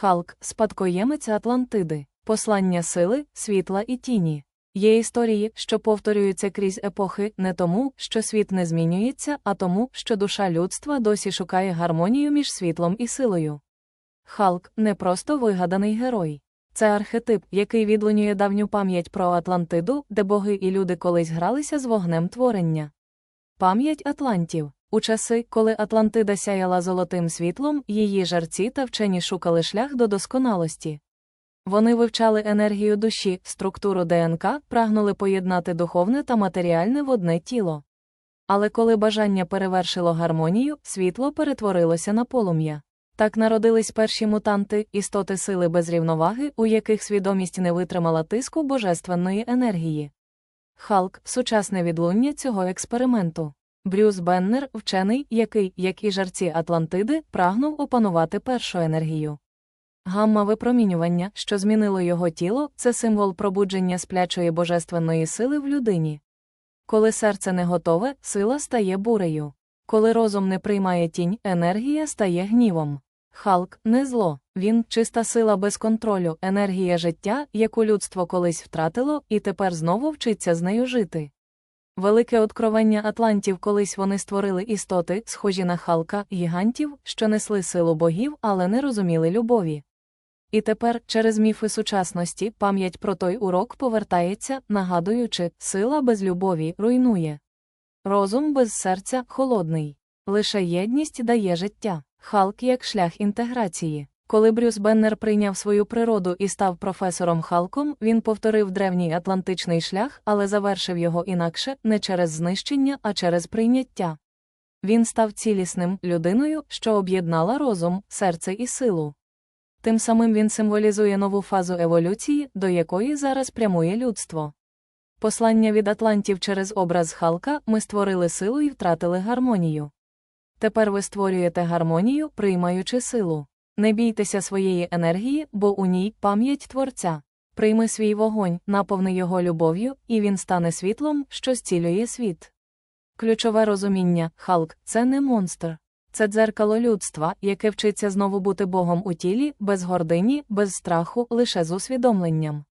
Халк, спадкоємець Атлантиди, послання сили, світла і тіні. Є історії, що повторюються крізь епохи не тому, що світ не змінюється, а тому, що душа людства досі шукає гармонію між світлом і силою. Халк не просто вигаданий герой. Це архетип, який відлунює давню пам'ять про Атлантиду, де боги і люди колись гралися з вогнем творення. Пам'ять Атлантів. У часи, коли Атлантида сяяла золотим світлом, її жарці та вчені шукали шлях до досконалості. Вони вивчали енергію душі, структуру ДНК, прагнули поєднати духовне та матеріальне в одне тіло. Але коли бажання перевершило гармонію, світло перетворилося на полум'я. Так народились перші мутанти, істоти сили без рівноваги, у яких свідомість не витримала тиску божественної енергії. Халк сучасне відлуння цього експерименту. Брюс Беннер, вчений, який, як і жарці Атлантиди, прагнув опанувати першу енергію. Гамма випромінювання, що змінило його тіло, це символ пробудження сплячої божественної сили в людині. Коли серце не готове, сила стає бурею. Коли розум не приймає тінь, енергія стає гнівом. Халк не зло, він чиста сила без контролю, енергія життя, яку людство колись втратило, і тепер знову вчиться з нею жити. Велике откровення атлантів колись вони створили істоти, схожі на Халка, гігантів, що несли силу богів, але не розуміли любові. І тепер, через міфи сучасності, пам'ять про той урок повертається, нагадуючи, сила без любові руйнує. Розум без серця холодний. Лише єдність дає життя. Халк як шлях інтеграції. Коли Брюс Беннер прийняв свою природу і став професором Халком, він повторив древній атлантичний шлях, але завершив його інакше, не через знищення, а через прийняття. Він став цілісним людиною, що об'єднала розум, серце і силу. Тим самим він символізує нову фазу еволюції, до якої зараз прямує людство. Послання від атлантів через образ Халка ми створили силу і втратили гармонію. Тепер ви створюєте гармонію, приймаючи силу. Не бійтеся своєї енергії, бо у ній пам'ять Творця. Прийми свій вогонь, наповни його любов'ю, і він стане світлом, що зцілює світ. Ключове розуміння Халк це не монстр. Це дзеркало людства, яке вчиться знову бути Богом у тілі, без гордині, без страху, лише з усвідомленням.